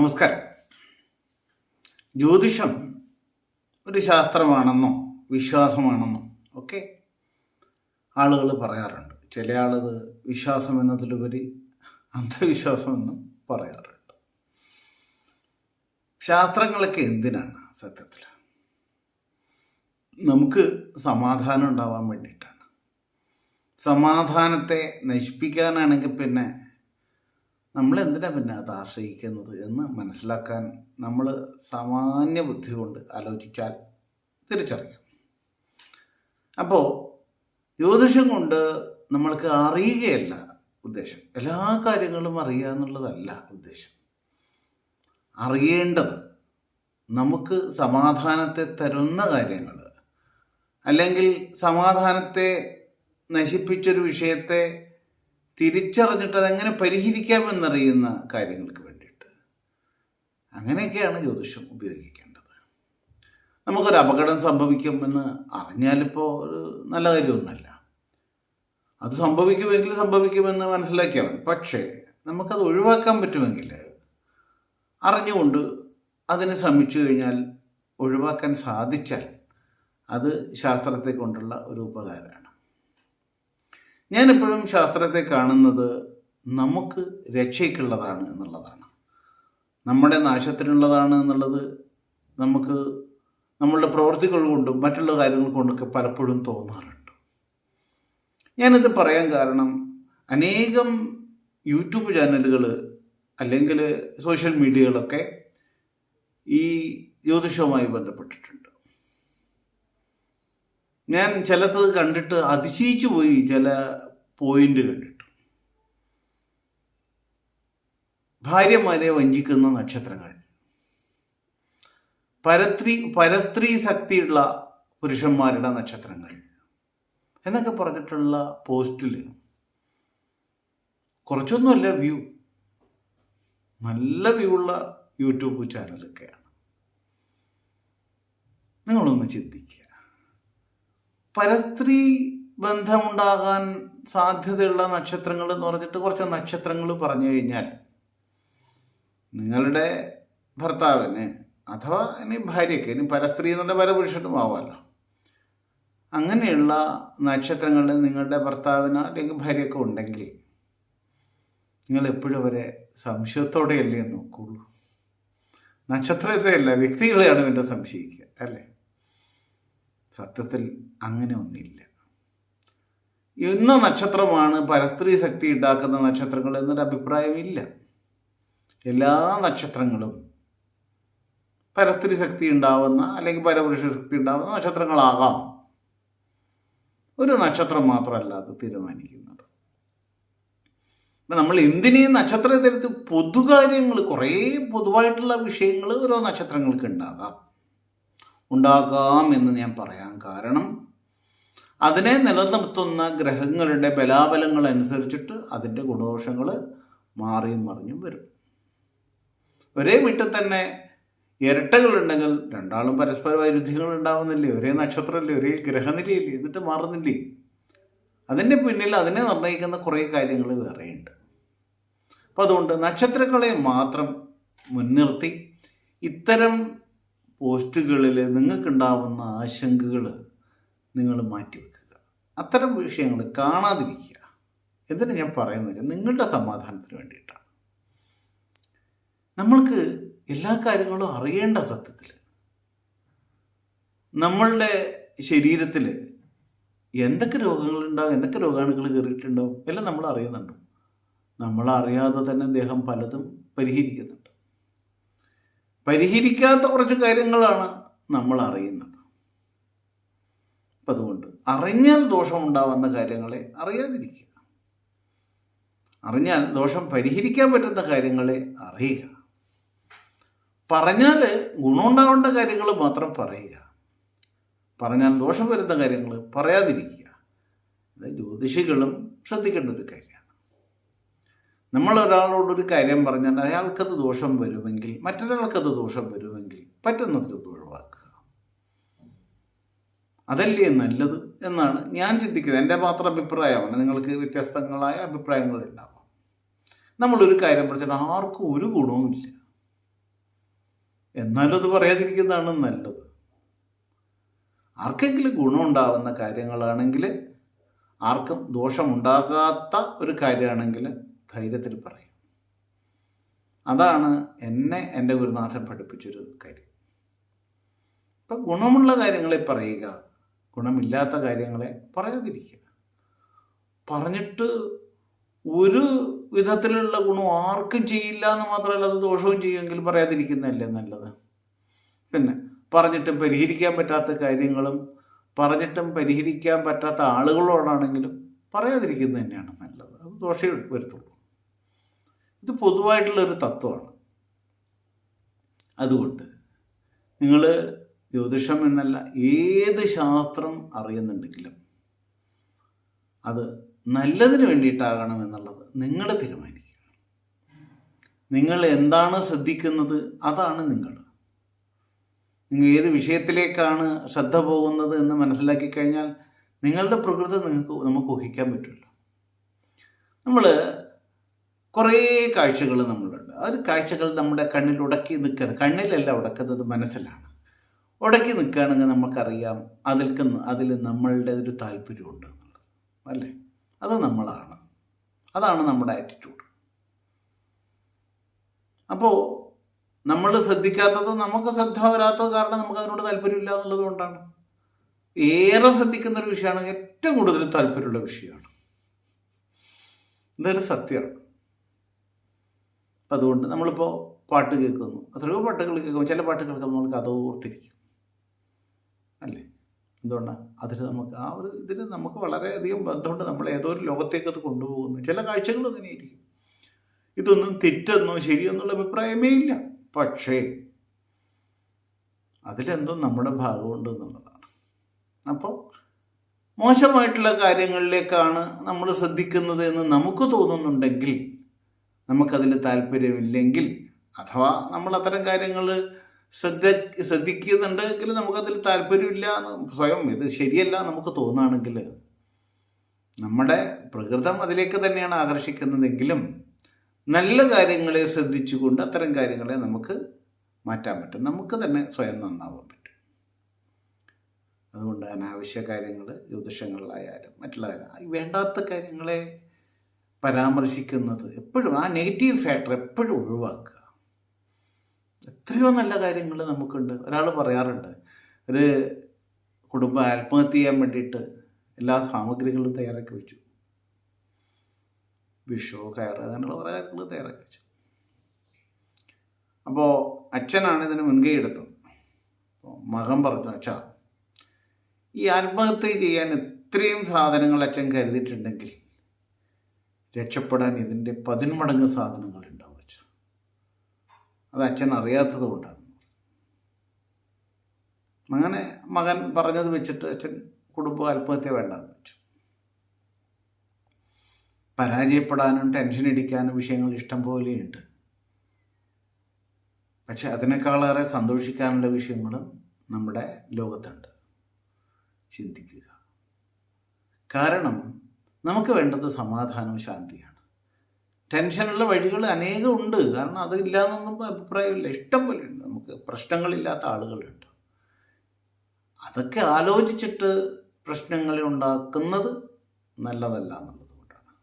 നമസ്കാരം. ജ്യോതിഷം ഒരു ശാസ്ത്രമാണെന്നോ വിശ്വാസമാണെന്നോ ഒക്കെ ആളുകൾ പറയാറുണ്ട്. ചില ആളത് വിശ്വാസം എന്നതിലുപരി അന്ധവിശ്വാസം എന്നും പറയാറുണ്ട്. ശാസ്ത്രങ്ങളൊക്കെ എന്തിനാണ് സത്യത്തിൽ? നമുക്ക് സമാധാനം ഉണ്ടാവാൻ വേണ്ടിയിട്ടാണ്. സമാധാനത്തെ നശിപ്പിക്കാനാണെങ്കിൽ പിന്നെ നമ്മൾ എന്തിനാ പിന്നെ അത് ആശ്രയിക്കുന്നത് എന്ന് മനസ്സിലാക്കാൻ നമ്മൾ സാമാന്യ ബുദ്ധി കൊണ്ട് ആലോചിച്ചാൽ തിരിച്ചറിയാം. അപ്പോൾ ജ്യോതിഷം കൊണ്ട് നമ്മൾക്ക് അറിയുകയല്ല ഉദ്ദേശം. എല്ലാ കാര്യങ്ങളും അറിയുക എന്നുള്ളതല്ല ഉദ്ദേശം. അറിയേണ്ടത് നമുക്ക് സമാധാനത്തെ തരുന്ന കാര്യങ്ങൾ അല്ലെങ്കിൽ സമാധാനത്തെ നശിപ്പിച്ചൊരു വിഷയത്തെ തിരിച്ചറിഞ്ഞിട്ട് അതെങ്ങനെ പരിഹരിക്കാമെന്നറിയുന്ന കാര്യങ്ങൾക്ക് വേണ്ടിയിട്ട് അങ്ങനെയൊക്കെയാണ് ജ്യോതിഷം ഉപയോഗിക്കേണ്ടത്. നമുക്കൊരു അപകടം സംഭവിക്കുമെന്ന് അറിഞ്ഞാലിപ്പോൾ ഒരു നല്ല കാര്യമൊന്നുമല്ല. അത് സംഭവിക്കുമെങ്കിൽ സംഭവിക്കുമെന്ന് മനസ്സിലാക്കിയാൽ മതി പക്ഷേ നമുക്കത് ഒഴിവാക്കാൻ പറ്റുമെങ്കിൽ അറിഞ്ഞുകൊണ്ട് അതിനെ ശ്രമിച്ചു കഴിഞ്ഞാൽ ഒഴിവാക്കാൻ സാധിച്ചാൽ അത് ശാസ്ത്രത്തെ കൊണ്ടുള്ള ഒരു ഉപകാരമാണ്. ഞാനെപ്പോഴും ശാസ്ത്രത്തെ കാണുന്നത് നമുക്ക് രക്ഷയ്ക്കുള്ളതാണ് എന്നുള്ളതാണ്. നമ്മുടെ നാശത്തിനുള്ളതാണ് എന്നുള്ളത് നമുക്ക് നമ്മളുടെ പ്രവൃത്തികൾ കൊണ്ടും മറ്റുള്ള കാര്യങ്ങൾ കൊണ്ടൊക്കെ പലപ്പോഴും തോന്നാറുണ്ട്. ഞാനിത് പറയാൻ കാരണം അനേകം യൂട്യൂബ് ചാനലുകൾ അല്ലെങ്കിൽ സോഷ്യൽ മീഡിയകളൊക്കെ ഈ ജ്യോതിഷവുമായി ബന്ധപ്പെട്ടിട്ടുണ്ട്. ഞാൻ ചിലത് കണ്ടിട്ട് അതിശയിച്ചു പോയി ചില പോയിന്റ് കണ്ടിട്ട്. ഭാര്യമാരെ വഞ്ചിക്കുന്ന നക്ഷത്രങ്ങൾ. പരത്രി പരസ്ത്രീ ശക്തിയുള്ള പുരുഷന്മാരുടെ നക്ഷത്രങ്ങൾ. എന്നൊക്കെ പറഞ്ഞിട്ടുള്ള പോസ്റ്റിൽ കുറച്ചൊന്നുമല്ല വ്യൂ. നല്ല വ്യൂ ഉള്ള യൂട്യൂബ് ചാനലൊക്കെയാണ്. നിങ്ങളൊന്ന് ചിന്തിക്കുക. പരസ്ത്രീ ബന്ധമുണ്ടാകാൻ സാധ്യതയുള്ള നക്ഷത്രങ്ങൾ എന്ന് പറഞ്ഞിട്ട് കുറച്ച് നക്ഷത്രങ്ങൾ പറഞ്ഞു കഴിഞ്ഞാൽ നിങ്ങളുടെ ഭർത്താവിന് അഥവാ ഇനി ഭാര്യയ്ക്ക് ഇനി പരസ്ത്രീ എന്നുള്ള പരപുരുഷനും ആവാമല്ലോ. അങ്ങനെയുള്ള നക്ഷത്രങ്ങളിൽ നിങ്ങളുടെ ഭർത്താവിനോ അല്ലെങ്കിൽ ഭാര്യയൊക്കെ ഉണ്ടെങ്കിൽ നിങ്ങൾ എപ്പോഴും അവരെ സംശയത്തോടെയല്ലേ നോക്കുള്ളൂ. നക്ഷത്രത്തെയല്ല വ്യക്തികളെയാണ് പിന്നെ സംശയിക്കുക അല്ലേ? സത്യത്തിൽ അങ്ങനെ ഒന്നില്ല. എന്ന നക്ഷത്രമാണ് പരസ്ത്രീ ശക്തി ഉണ്ടാക്കുന്ന നക്ഷത്രങ്ങൾ എന്നൊരു അഭിപ്രായമില്ല എല്ലാ നക്ഷത്രങ്ങളും പരസ്ത്രീ ശക്തി ഉണ്ടാവുന്ന അല്ലെങ്കിൽ പരപുരുഷ ശക്തി ഉണ്ടാവുന്ന നക്ഷത്രങ്ങളാകാം. ഒരു നക്ഷത്രം മാത്രമല്ല അത് തീരുമാനിക്കുന്നത്. അപ്പം നമ്മൾ എന്തിനേയും നക്ഷത്രത്തിലെടുത്ത് പൊതുകാര്യങ്ങൾ കുറേ പൊതുവായിട്ടുള്ള വിഷയങ്ങൾ ഓരോ നക്ഷത്രങ്ങൾക്ക് ഉണ്ടാകാം. ഉണ്ടാകാം എന്ന് ഞാൻ പറയാം. കാരണം അതിനെ നിലനിർത്തുന്ന ഗ്രഹങ്ങളുടെ ബലാബലങ്ങൾ അനുസരിച്ചിട്ട് അതിന്റെ ഗുണദോഷങ്ങൾ മാറിയും മറിഞ്ഞും വരും. ഒരേ വീട്ടിൽ തന്നെ ഇരട്ടകളുണ്ടെങ്കിൽ രണ്ടാളും പരസ്പര വൈരുദ്ധ്യങ്ങൾ ഉണ്ടാവുന്നില്ലേ? ഒരേ നക്ഷത്രമല്ലേ? ഒരേ ഗ്രഹനിലയില്ലേ? എന്നിട്ട് മാറുന്നില്ലേ? അതിന്റെ പിന്നിൽ അതിനെ നിർണയിക്കുന്ന കുറേ കാര്യങ്ങൾ വേറെയുണ്ട്. അപ്പോൾ അതുകൊണ്ട് നക്ഷത്രങ്ങളെ മാത്രം മുൻനിർത്തി ഇത്തരം പോസ്റ്റുകളിൽ നിങ്ങൾക്കുണ്ടാവുന്ന ആശങ്കകൾ നിങ്ങൾ മാറ്റിവെക്കുക. അത്തരം വിഷയങ്ങൾ കാണാതിരിക്കുക. എന്തിനാ ഞാൻ പറയുന്നത് വെച്ചാൽ നിങ്ങളുടെ സമാധാനത്തിന് വേണ്ടിയിട്ടാണ്. നമ്മൾക്ക് എല്ലാ കാര്യങ്ങളും അറിയേണ്ട സത്യത്തിൽ നമ്മളുടെ ശരീരത്തിൽ എന്തൊക്കെ രോഗങ്ങളുണ്ടാവും എന്തൊക്കെ രോഗാണുക്കൾ കയറിയിട്ടുണ്ടാവും എല്ലാം നമ്മൾ അറിയുന്നുണ്ട്. നമ്മൾ അറിയാതെ തന്നെ ദേഹം പലതും പരിഹരിക്കുന്നുണ്ട്. പരിഹരിക്കാത്ത കുറച്ച് കാര്യങ്ങളാണ് നമ്മൾ അറിയുന്നത്. അതുകൊണ്ട് അറിഞ്ഞാൽ ദോഷമുണ്ടാവുന്ന കാര്യങ്ങളെ അറിയാതിരിക്കുക. അറിഞ്ഞാൽ ദോഷം പരിഹരിക്കാൻ പറ്റുന്ന കാര്യങ്ങളെ അറിയുക. പറഞ്ഞാൽ ഗുണമുണ്ടാവേണ്ട കാര്യങ്ങൾ മാത്രം പറയുക. പറഞ്ഞാൽ ദോഷം വരുന്ന കാര്യങ്ങൾ പറയാതിരിക്കുക. ഇത് ജ്യോതിഷികളും ശ്രദ്ധിക്കേണ്ട ഒരു കാര്യമാണ് നമ്മൾ ഒരാളോടൊരു കാര്യം പറഞ്ഞാൽ അയാൾക്കത് ദോഷം വരുമെങ്കിൽ മറ്റൊരാൾക്കത് ദോഷം വരുമെങ്കിൽ പറ്റുന്നതിൽ ഒഴിവാക്കുക. അതല്ലേ നല്ലത് എന്നാണ് ഞാൻ ചിന്തിക്കുന്നത്. എന്റെ മാത്രം അഭിപ്രായമാണ് നിങ്ങൾക്ക് വ്യത്യസ്തങ്ങളായ അഭിപ്രായങ്ങൾ ഉണ്ടാവാം. നമ്മളൊരു കാര്യം പറഞ്ഞാൽ ആർക്കും ഒരു ഗുണവുമില്ല എന്നാലും അത് പറയാതിരിക്കുന്നതാണ് നല്ലത്. ആർക്കെങ്കിലും ഗുണമുണ്ടാവുന്ന കാര്യങ്ങളാണെങ്കിൽ ആർക്കും ദോഷമുണ്ടാകാത്ത ഒരു കാര്യമാണെങ്കിൽ ധൈര്യത്തിൽ പറയും. അതാണ് എന്നെ എന്റെ ഗുരുനാഥൻ പഠിപ്പിച്ചൊരു കാര്യം. ഇപ്പം ഗുണമുള്ള കാര്യങ്ങളെ പറയുക ഗുണമില്ലാത്ത കാര്യങ്ങളെ പറയാതിരിക്കുക. പറഞ്ഞിട്ട് ഒരു വിധത്തിലുള്ള ഗുണം ആർക്കും ചെയ്യില്ല എന്ന് മാത്രമല്ല അത് ദോഷവും ചെയ്യുമെങ്കിൽ പറയാതിരിക്കുന്നതല്ലേ നല്ലത്? പിന്നെ പറഞ്ഞിട്ടും പരിഹരിക്കാൻ പറ്റാത്ത കാര്യങ്ങളും പറഞ്ഞിട്ടും പരിഹരിക്കാൻ പറ്റാത്ത ആളുകളോടാണെങ്കിലും പറയാതിരിക്കുന്നത് തന്നെയാണ് നല്ലത്. അത് ദോഷം വരുത്തുള്ളൂ. ഇത് പൊതുവായിട്ടുള്ളൊരു തത്വമാണ്. അതുകൊണ്ട് നിങ്ങൾ ജ്യോതിഷം എന്നല്ല ഏത് ശാസ്ത്രം അറിയുന്നുണ്ടെങ്കിലും അത് നല്ലതിന് വേണ്ടിയിട്ടാകണം എന്നുള്ളത് നിങ്ങൾ തീരുമാനിക്കുക. നിങ്ങൾ എന്താണ് ശ്രദ്ധിക്കുന്നത് അതാണ് നിങ്ങൾ. നിങ്ങൾ ഏത് വിഷയത്തിലേക്കാണ് ശ്രദ്ധ പോകുന്നത് എന്ന് മനസ്സിലാക്കി കഴിഞ്ഞാൽ നിങ്ങളുടെ പ്രകൃതി നിങ്ങൾക്ക് നമുക്ക് ഊഹിക്കാൻ പറ്റില്ല. നമ്മൾ കുറേ കാഴ്ചകൾ നമ്മളുണ്ട്. അത് കാഴ്ചകൾ നമ്മുടെ കണ്ണിൽ ഉടക്കി നിൽക്കണം. കണ്ണിലല്ല ഉടക്കുന്നത് മനസ്സിലാണ്. ഉടക്കി നിൽക്കുകയാണെങ്കിൽ നമുക്കറിയാം അതിൽ അതിൽ നമ്മളുടെ ഒരു താല്പര്യമുണ്ട് എന്നുള്ളത്. അല്ലേ? അത് നമ്മളാണ്. അതാണ് നമ്മുടെ ആറ്റിറ്റ്യൂഡ് അപ്പോൾ നമ്മൾ ശ്രദ്ധിക്കാത്തത് നമുക്ക് ശ്രദ്ധ വരാത്തത് കാരണം നമുക്ക് അതിനോട് താല്പര്യമില്ല എന്നുള്ളത് കൊണ്ടാണ്. ഏറെ ശ്രദ്ധിക്കുന്ന ഒരു ഏറ്റവും കൂടുതൽ താല്പര്യമുള്ള വിഷയമാണ്. ഇതൊരു സത്യമാണ് അപ്പം അതുകൊണ്ട് നമ്മളിപ്പോൾ പാട്ട് കേൾക്കുന്നു. എത്രയോ പാട്ടുകൾ കേൾക്കുമ്പോൾ ചില പാട്ടുകൾക്ക് നമ്മൾ കഥോർത്തിരിക്കും അല്ലേ? എന്തുകൊണ്ടാണ് അതിൽ നമുക്ക് ആ ഒരു ഇതിന് നമുക്ക് വളരെയധികം ബന്ധമുണ്ട്. നമ്മൾ ഏതോ ഒരു ലോകത്തേക്കത് കൊണ്ടുപോകുന്നു. ചില കാഴ്ചകളും അങ്ങനെയായിരിക്കും. ഇതൊന്നും തെറ്റെന്നോ ശരിയെന്നുള്ള അഭിപ്രായമേ ഇല്ല. പക്ഷേ അതിലെന്തോ നമ്മുടെ ഭാഗമുണ്ട് എന്നുള്ളതാണ് അപ്പോൾ മോശമായിട്ടുള്ള കാര്യങ്ങളിലേക്കാണ് നമ്മൾ ശ്രദ്ധിക്കുന്നത് എന്ന് നമുക്ക് തോന്നുന്നുണ്ടെങ്കിൽ നമുക്കതിൽ താല്പര്യമില്ലെങ്കിൽ അഥവാ നമ്മൾ അത്തരം കാര്യങ്ങൾ ശ്രദ്ധ ശ്രദ്ധിക്കുന്നുണ്ടെങ്കിൽ നമുക്കതിൽ താല്പര്യമില്ല എന്ന് സ്വയം ഇത് ശരിയല്ല നമുക്ക് തോന്നുകയാണെങ്കിൽ നമ്മുടെ പ്രകൃതം അതിലേക്ക് തന്നെയാണ് ആകർഷിക്കുന്നതെങ്കിലും നല്ല കാര്യങ്ങളെ ശ്രദ്ധിച്ചുകൊണ്ട് അത്തരം കാര്യങ്ങളെ നമുക്ക് മാറ്റാൻ പറ്റും. നമുക്ക് തന്നെ സ്വയം നന്നാവാൻ പറ്റും. അതുകൊണ്ട് അനാവശ്യ കാര്യങ്ങൾ ജ്യോതിഷങ്ങളിലായാലും മറ്റുള്ള വേണ്ടാത്ത കാര്യങ്ങളെ പരാമർശിക്കുന്നത് എപ്പോഴും ആ നെഗറ്റീവ് ഫാക്ടർ എപ്പോഴും ഒഴിവാക്കുക. എത്രയോ നല്ല കാര്യങ്ങൾ നമുക്കുണ്ട്. ഒരാൾ പറയാറുണ്ട് ഒരു കുടുംബം ആത്മഹത്യ ചെയ്യാൻ വേണ്ടിയിട്ട് എല്ലാ സാമഗ്രികളും തയ്യാറാക്കി വെച്ചു. വിഷോ കയറ് അങ്ങനെയുള്ള കുറേ കാര്യങ്ങൾ തയ്യാറാക്കി വെച്ചു. അപ്പോൾ അച്ഛനാണ് ഇതിന് മുൻകൈ എടുത്തത്. മകൻ പറഞ്ഞു അച്ഛാ ഈ ആത്മഹത്യ ചെയ്യാൻ ഇത്രയും സാധനങ്ങൾ അച്ഛൻ കരുതിയിട്ടുണ്ടെങ്കിൽ രക്ഷപ്പെടാൻ ഇതിന്റെ പതിന്മടങ്ങ് സാധനങ്ങൾ ഉണ്ടാവും അച്ഛൻ. അത് അച്ഛൻ അറിയാത്തത് കൊണ്ടാണ് അങ്ങനെ മകൻ പറഞ്ഞത് വെച്ചിട്ട് അച്ഛൻ കുടുംബം ആത്മഹത്യ വേണ്ടെന്ന് വെച്ചു. പരാജയപ്പെടാനും ടെൻഷൻ അടിക്കാനും വിഷയങ്ങൾ ഇഷ്ടം പോലെയുണ്ട്. പക്ഷെ അതിനേക്കാളേറെ സന്തോഷിക്കാനുള്ള വിഷയങ്ങളും നമ്മുടെ ലോകത്തുണ്ട്. ചിന്തിക്കുക. കാരണം നമുക്ക് വേണ്ടത് സമാധാനവും ശാന്തിയാണ്. ടെൻഷനുള്ള വഴികൾ അനേകം ഉണ്ട്. കാരണം അതില്ലാന്നൊന്നും അഭിപ്രായമില്ല. ഇഷ്ടം പോലെ ഉണ്ട്. നമുക്ക് പ്രശ്നങ്ങളില്ലാത്ത ആളുകളുണ്ട്. അതൊക്കെ ആലോചിച്ചിട്ട് പ്രശ്നങ്ങൾ ഉണ്ടാക്കുന്നത് നല്ലതല്ല എന്നുള്ളത് കൊണ്ടാണ്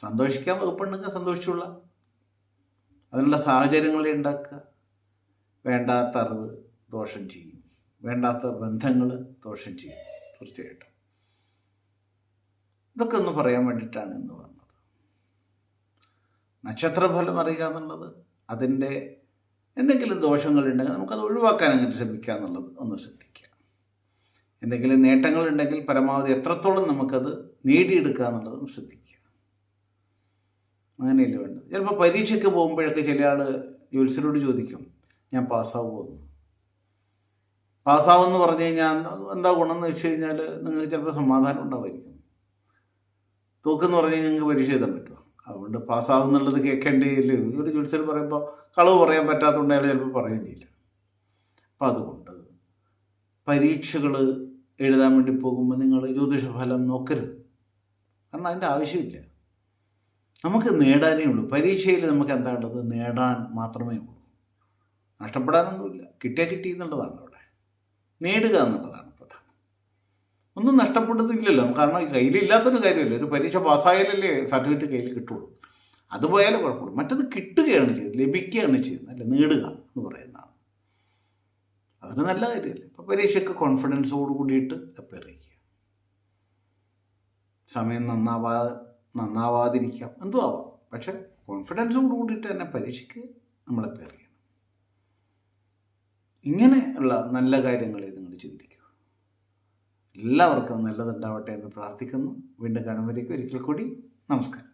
സന്തോഷിക്കാൻ വകുപ്പുണ്ടെങ്കിൽ സന്തോഷിച്ചുള്ള അതിനുള്ള സാഹചര്യങ്ങളെ ഉണ്ടാക്കുക. വേണ്ടാത്ത അറിവ് ദോഷം ചെയ്യും. വേണ്ടാത്ത ബന്ധങ്ങൾ ദോഷം ചെയ്യും. തീർച്ചയായിട്ടും. ഇതൊക്കെ ഒന്ന് പറയാൻ വേണ്ടിയിട്ടാണ് ഇന്ന് വന്നത്. നക്ഷത്രഫലം അറിയുക എന്നുള്ളത് അതിന്റെ എന്തെങ്കിലും ദോഷങ്ങളുണ്ടെങ്കിൽ നമുക്കത് ഒഴിവാക്കാൻ അങ്ങനെ ശ്രമിക്കുക എന്നുള്ളത് ഒന്ന് ശ്രദ്ധിക്കുക. എന്തെങ്കിലും നേട്ടങ്ങളുണ്ടെങ്കിൽ പരമാവധി എത്രത്തോളം നമുക്കത് നേടിയെടുക്കുക എന്നുള്ളതും ശ്രദ്ധിക്കുക. അങ്ങനെയല്ലേ വേണ്ടത്. ചിലപ്പോൾ പരീക്ഷയ്ക്ക് പോകുമ്പോഴൊക്കെ ചില ആൾ ജ്യോത്സ്യരോട് ചോദിക്കും ഞാൻ പാസ്സാവുമെന്ന് പാസ്സാവെന്ന് പറഞ്ഞു കഴിഞ്ഞാൽ എന്താ ഗുണം എന്ന് വെച്ച് കഴിഞ്ഞാൽ നിങ്ങൾക്ക് ചിലപ്പോൾ സമാധാനം ഉണ്ടാവുമായിരിക്കും തൂക്കെന്ന് പറഞ്ഞു കഴിഞ്ഞാൽ നിങ്ങൾക്ക് പരീക്ഷ എഴുതാൻ പറ്റുമോ? അതുകൊണ്ട് പാസ്സാവുന്നുള്ളത് കേൾക്കേണ്ടിയില്ല ഒരു ജ്യോത്സ്യർ പറയുമ്പോൾ കളവ് പറയാൻ പറ്റാത്തതുകൊണ്ട് അയാൾ ചിലപ്പോൾ പറയുകയും ചെയ്യില്ല അപ്പം അതുകൊണ്ട് പരീക്ഷകൾ എഴുതാൻ വേണ്ടി പോകുമ്പോൾ നിങ്ങൾ ജ്യോതിഷഫലം നോക്കരുത്. കാരണം അതിന്റെ ആവശ്യമില്ല. നമുക്ക് നേടാനേ ഉള്ളൂ. പരീക്ഷയിൽ നമുക്ക് എന്താ ഉള്ളത്? നേടാൻ മാത്രമേ ഉള്ളൂ. നഷ്ടപ്പെടാനൊന്നുമില്ല. കിട്ടിയാൽ കിട്ടി എന്നുള്ളതാണ് അവിടെ. നേടുക എന്നുള്ളതാണ്. ഒന്നും നഷ്ടപ്പെടുന്നില്ലല്ലോ കാരണം കയ്യിലില്ലാത്തൊരു കാര്യമല്ല? ഒരു പരീക്ഷ പാസ്സായാലല്ലേ സർട്ടിഫിക്കറ്റ് കയ്യിൽ കിട്ടുള്ളൂ. അത് പോയാലും കുഴപ്പമില്ല മറ്റത് കിട്ടുകയാണ് ചെയ്തത് ലഭിക്കുകയാണ് ചെയ്യുന്നത്. അല്ല നേടുക എന്ന് പറയുന്നതാണ്. അതൊരു നല്ല കാര്യമല്ലേ? ഇപ്പോൾ പരീക്ഷയ്ക്ക് കോൺഫിഡൻസോട് കൂടിയിട്ട് അപ്പയർ ചെയ്യുക സമയം നന്നാവാ നന്നാവാതിരിക്കാം. എന്തോ ആവാം. പക്ഷെ കോൺഫിഡൻസോട് കൂടിയിട്ട് തന്നെ പരീക്ഷയ്ക്ക് നമ്മൾ അപ്പയർ ചെയ്യണം ഇങ്ങനെയുള്ള നല്ല കാര്യങ്ങളെ നിങ്ങൾ ചിന്തിക്കുക. എല്ലാവർക്കും നല്ലതുണ്ടാവട്ടെ എന്ന് പ്രാർത്ഥിക്കുന്നു. വീണ്ടും കാണുമ്പോഴേക്കും ഒരിക്കൽ കൂടി നമസ്കാരം.